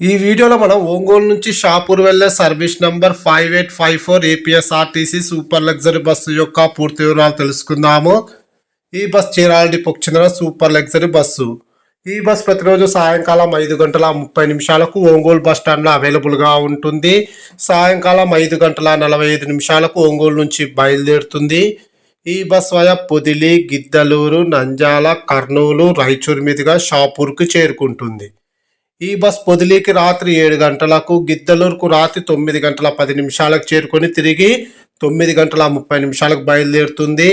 ఈ వీడియోలో మనం ఒంగోలు నుంచి షాపూర్ వెళ్ళే service number five eight five four APSRTC super luxury bus యొక్క పూర్తి వివరాలు తెలుసుకుందాము. ఈ బస్ చీరాల డిపోకు చెందిన సూపర్ లగ్జరీ బస్సు. ఈ బస్ ప్రతిరోజు సాయంకాలం ఐదు గంటల ముప్పై నిమిషాలకు ఒంగోలు బస్ స్టాండ్లో అవైలబుల్గా ఉంటుంది. సాయంకాలం ఐదు గంటల నలభై ఐదు నిమిషాలకు ఒంగోలు నుంచి బయలుదేరుతుంది. ఈ బస్ వయా పొదిలి గిద్దలూరు నంజాల కర్నూలు రాయచూరు మీదుగా షాపూర్కు చేరుకుంటుంది. ఈ బస్ పొదిలీకి రాత్రి ఏడు గంటలకు గిద్దలూరుకు రాత్రి తొమ్మిది గంటల పది నిమిషాలకు చేరుకొని తిరిగి తొమ్మిది గంటల ముప్పై నిమిషాలకు బయలుదేరుతుంది.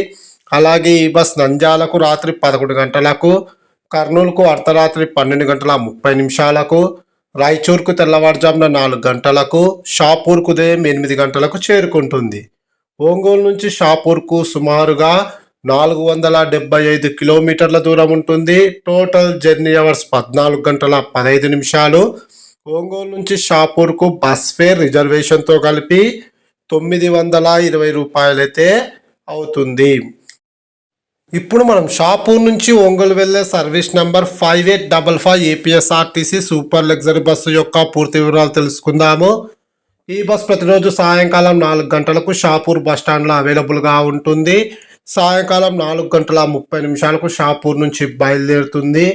అలాగే ఈ బస్ నంజాలకు రాత్రి పదకొండు గంటలకు కర్నూలుకు అర్ధరాత్రి పన్నెండు గంటల ముప్పై నిమిషాలకు రాయచూర్కు తెల్లవారుజామున నాలుగు గంటలకు షాపూర్కు ఉదయం ఎనిమిది గంటలకు చేరుకుంటుంది. ఒంగోలు నుంచి షాపూర్కు సుమారుగా నాలుగు వందల డెబ్బై ఐదు కిలోమీటర్ల దూరం ఉంటుంది. టోటల్ జర్నీ అవర్స్ పద్నాలుగు గంటల పదహైదు నిమిషాలు. ఒంగోలు నుంచి షాపూర్కు బస్ ఫేర్ రిజర్వేషన్తో కలిపి తొమ్మిది వందల ఇరవై రూపాయలైతే అవుతుంది. ఇప్పుడు మనం షాపూర్ నుంచి ఒంగోలు వెళ్ళే service number five eight double five APSRTC super luxury bus యొక్క పూర్తి వివరాలు తెలుసుకుందాము. ఈ బస్ ప్రతిరోజు సాయంకాలం నాలుగు గంటలకు షాపూర్ బస్ స్టాండ్లో అవైలబుల్గా ఉంటుంది. సాయంకాలం నాలుగు గంటల ముప్పై నిమిషాలకు షాపూర్ నుంచి బయలుదేరుతుంది.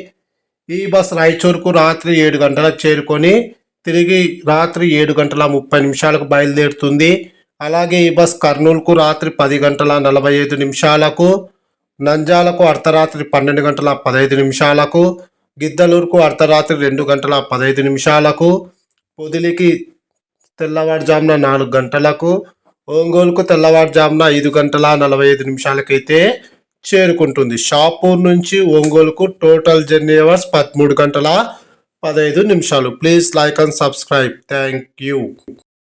ఈ బస్ రాయచూర్కు రాత్రి ఏడు గంటలకు చేరుకొని తిరిగి రాత్రి ఏడు గంటల ముప్పై నిమిషాలకు బయలుదేరుతుంది. అలాగే ఈ బస్ కర్నూలుకు రాత్రి పది గంటల నలభై ఐదు నిమిషాలకు నంజాలకు అర్ధరాత్రి పన్నెండు గంటల పదహైదు నిమిషాలకు గిద్దలూరుకు అర్ధరాత్రి రెండు గంటల పదహైదు నిమిషాలకు పొదిలికి తెల్లవారుజామున నాలుగు గంటలకు ఒంగోలుకు తెల్లవారుజామున ఐదు గంటల నలభై ఐదు నిమిషాలకైతే చేరుకుంటుంది. షాపూర్ నుంచి ఒంగోలుకు టోటల్ జర్నీ అవర్స్ పదమూడు గంటల పదహైదు నిమిషాలు. Please like and subscribe. Thank you.